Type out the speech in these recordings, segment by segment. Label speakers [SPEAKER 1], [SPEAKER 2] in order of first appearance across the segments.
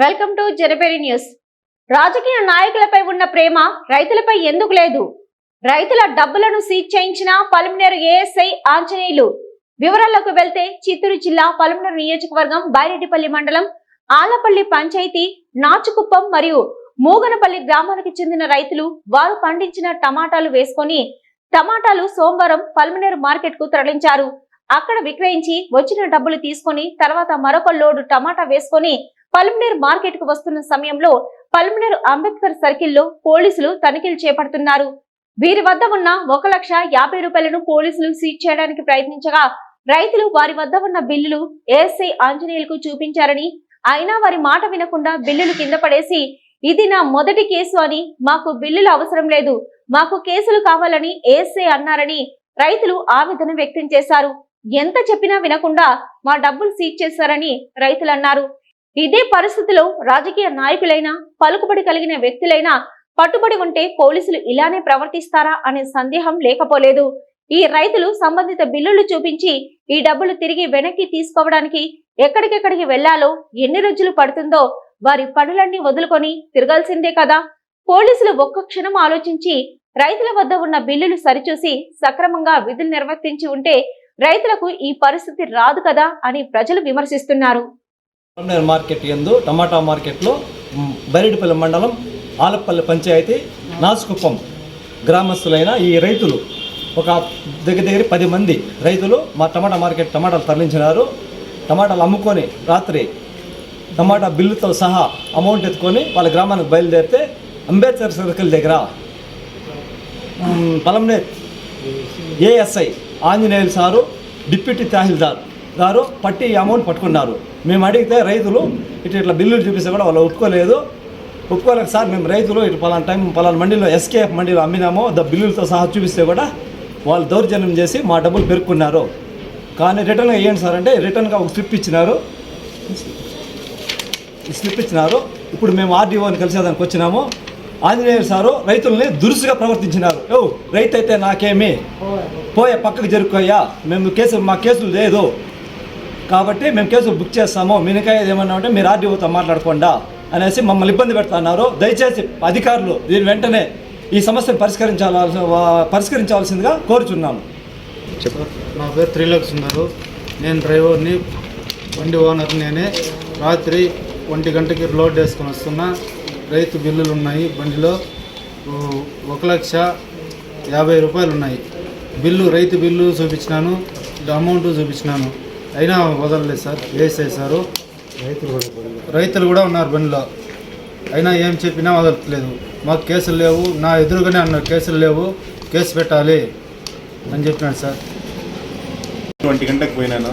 [SPEAKER 1] Welcome to జనపేరి news. రాజకీయ నాయకులపై ఉన్న ప్రేమ రైతులపై ఎందుకు లేదు? రైతుల డబ్బులను సీజ్ చేయించిన పలుమనేరు ఏఎస్ఐ ఆంజనేయులు. వివరాల్లోకి వెళ్తే చిత్తూరు జిల్లా పలుమనేరు నియోజకవర్గం బైరెడ్డిపల్లి మండలం ఆలపల్లి పంచాయతీ నాచుకుప్పం మరియు మూగనపల్లి గ్రామానికి చెందిన రైతులు వారు పండించిన టమాటాలు వేసుకొని టమాటాలు సోమవారం పల్మనేరు మార్కెట్కు తరలించారు. అక్కడ విక్రయించి వచ్చిన డబ్బులు తీసుకొని తర్వాత మరొక లోడు టమాటా వేసుకొని పల్మినర్ మార్కెట్కు వస్తున్న సమయంలో పల్మనేరు అంబేద్కర్ సర్కిల్లో పోలీసులు తనిఖీలు చేపడుతున్నారు. వీరి వద్ద ఉన్న ఒక లక్ష యాభై రూపాయలను పోలీసులు సీజ్ చేయడానికి ప్రయత్నించగా రైతులు వారి వద్ద ఉన్న బిల్లులు ఏఎస్ఐ ఆంజనేయులకు చూపించారని అయినా వారి మాట వినకుండా బిల్లులు కింద పడేసి ఇది నా మొదటి కేసు అని మాకు బిల్లులు అవసరం లేదు మాకు కేసులు కావాలని ఏఎస్ఐ అన్నారని రైతులు ఆవేదన వ్యక్తం చేశారు. ఎంత చెప్పినా వినకుండా మా డబ్బులు సీజ్ చేశారని రైతులు అన్నారు. ఇదే పరిస్థితిలో రాజకీయ నాయకులైనా పలుకుబడి కలిగిన వ్యక్తులైనా పట్టుబడి ఉంటే పోలీసులు ఇలానే ప్రవర్తిస్తారా అనే సందేహం లేకపోలేదు. ఈ రైతులు సంబంధిత బిల్లులు చూపించి ఈ డబ్బులు తిరిగి వెనక్కి తీసుకోవడానికి ఎక్కడికెక్కడికి వెళ్ళాలో ఎన్ని రోజులు పడుతుందో వారి పనులన్నీ వదులుకొని తిరగాల్సిందే కదా. పోలీసులు ఒక్క క్షణం ఆలోచించి రైతుల వద్ద ఉన్న బిల్లులు సరిచూసి సక్రమంగా విధులు నిర్వర్తించి ఉంటే రైతులకు ఈ పరిస్థితి రాదు కదా అని ప్రజలు విమర్శిస్తున్నారు.
[SPEAKER 2] కరీంనగర్ మార్కెట్ ఎందు టమాటా మార్కెట్లో మ్, బైరెడ్డిపల్లి మండలం ఆలపల్లి పంచాయతీ నాసుకుప్పం గ్రామస్తులైన ఈ రైతులు. ఒక దగ్గర దగ్గర పది మంది రైతులు మా టమాటా మార్కెట్ టమాటాలు తరలించినారు. టమాటాలు అమ్ముకొని రాత్రి టమాటా బిల్లుతో సహా అమౌంట్ ఎత్తుకొని వాళ్ళ గ్రామానికి బయలుదేరితే అంబేద్కర్ సర్కిల్ దగ్గర మ్, ఏఎస్ఐ ఆంజనేయులు సారు డిప్యూటీ తహసీల్దార్ గారు పట్టి అమౌంట్ పట్టుకున్నారు. మేము అడిగితే రైతులు ఇటు ఇట్లా బిల్లులు చూపిస్తే కూడా వాళ్ళు ఒప్పుకోలేదు. ఒప్పుకోలేక సార్ మేము రైతులు ఇటు పలానా టైం పలానా మండీలో ఎస్కేఎఫ్ మండీలో అమ్మినాము ద బిల్లులతో సహా చూపిస్తే కూడా వాళ్ళు దౌర్జన్యం చేసి మా డబ్బులు పెరుక్కున్నారు. కానీ రిటర్న్గా వేయండి సార్ అంటే రిటర్న్గా ఒక స్లిప్ ఇచ్చినారు. స్లిప్ ఇచ్చినారు. ఇప్పుడు మేము ఆర్డీఓని కలిసేదానికి వచ్చినాము. ఆంజనేయులు సారు రైతుల్ని దురుసుగా ప్రవర్తించినారు. ఓ రైతు అయితే నాకేమి? పోయే పక్కకు జరుపుకోయ్యా మేము కేసు మా కేసులు లేదు. కాబట్టి మేము కేసులు బుక్ చేస్తాము. మినకాయ ఏమన్నా ఉంటే మీరు ఆర్డీఓతో మాట్లాడకుండా అనేసి మమ్మల్ని ఇబ్బంది పెడుతున్నారు దయచేసి అధికారులు దీని వెంటనే ఈ సమస్యను పరిష్కరించాల పరిష్కరించవలసిందిగా కోరుచున్నాము.
[SPEAKER 3] నా పేరు త్రిలోక్ సుందరు నేను డ్రైవర్ని బండి ఓనర్ నేనే రాత్రి ఒంటి గంటకి లోడ్ వేసుకొని వస్తున్నా. రైతు బిల్లులు ఉన్నాయి బండిలో. ఒక లక్ష యాభై రూపాయలు ఉన్నాయి. బిల్లు రైతు బిల్లు చూపించినాను. అమౌంట్ చూపించినాను. అయినా వదలలేదు సార్ వేసేసారు రైతులు కూడా ఉన్నారు బండిలో. అయినా ఏం చెప్పినా వదలట్లేదు. మాకు కేసులు లేవు నా ఎదురుగానే అన్నారు కేసులు లేవు కేసు పెట్టాలి అని చెప్పినాడు సార్.
[SPEAKER 4] ఒంటి గంటకు పోయినాను.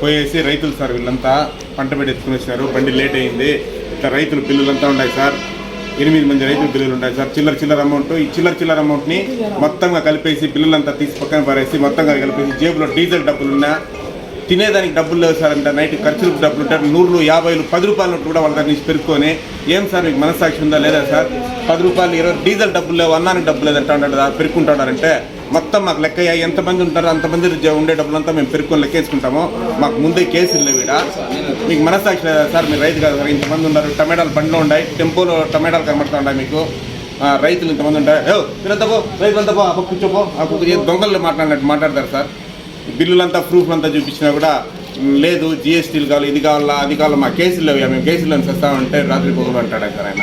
[SPEAKER 4] పోయేసి రైతులు సార్ వీళ్ళంతా పంట పెట్టి ఎత్తుకుని వచ్చినారు బండి లేట్ అయింది. ఇట్లా రైతుల బిల్లులంతా ఉన్నాయి సార్. ఎనిమిది మంది రైతుల బిల్లులు ఉన్నాయి సార్. చిల్లర చిల్లర అమౌంట్ ఈ చిల్లర చిల్లర అమౌంట్ని మొత్తంగా కలిపేసి బిల్లులంతా తీసి పక్కన పారేసి మొత్తంగా కలిపేసి జేబులో డీజిల్ డబ్బులు ఉన్నా తినేదానికి డబ్బులు లేవు సార్ అంటే. నైట్ ఖర్చులకు డబ్బులు ఉంటారు. నూరులు యాభైలు పది రూపాయలు నోట్లు కూడా వాళ్ళ దాన్ని నుంచి పెరుక్కొని ఏం సార్ మీకు మనస్సాక్షి ఉందా లేదా సార్? పది రూపాయలు ఇరవై డీజిల్ డబ్బులు లేవు అన్నానికి డబ్బులు లేదంటే ఉంటాడు పెరుక్కుంటాడంటే మొత్తం మాకు లెక్క ఎంతమంది ఉంటారో అంతమంది జ- ఉండే డబ్బులంతా మేము పెరుక్కొని లెక్కేసుకుంటాము. మాకు ముందే కేసులు లేవు ఇక్కడ మీకు మనస్సాక్షి లేదా సార్? మీరు రైతు కాదు సార్ ఇంతమంది ఉన్నారు. టమాటాలు బండ్లు ఉన్నాయి టెంపోలో టమాటాలు కనబడుతూ ఉన్నాయి మీకు. రైతులు ఇంతమంది ఉంటాయి ఏ తినంతా పో రైతులంతా పో ఆ పక్క కూర్చోపో ఆ దొంగలు మాట్లాడినట్టు మాట్లాడతారు సార్. బిల్లులంతా ప్రూఫ్లు అంతా చూపించినా కూడా లేదు జిఎస్టీలు కావాలి ఇది కావాలా అది కావాలా మా కేసులు లేవు మేము కేసులు అని చేస్తామంటే రాత్రి పొగలు అంటాడు ఆయన.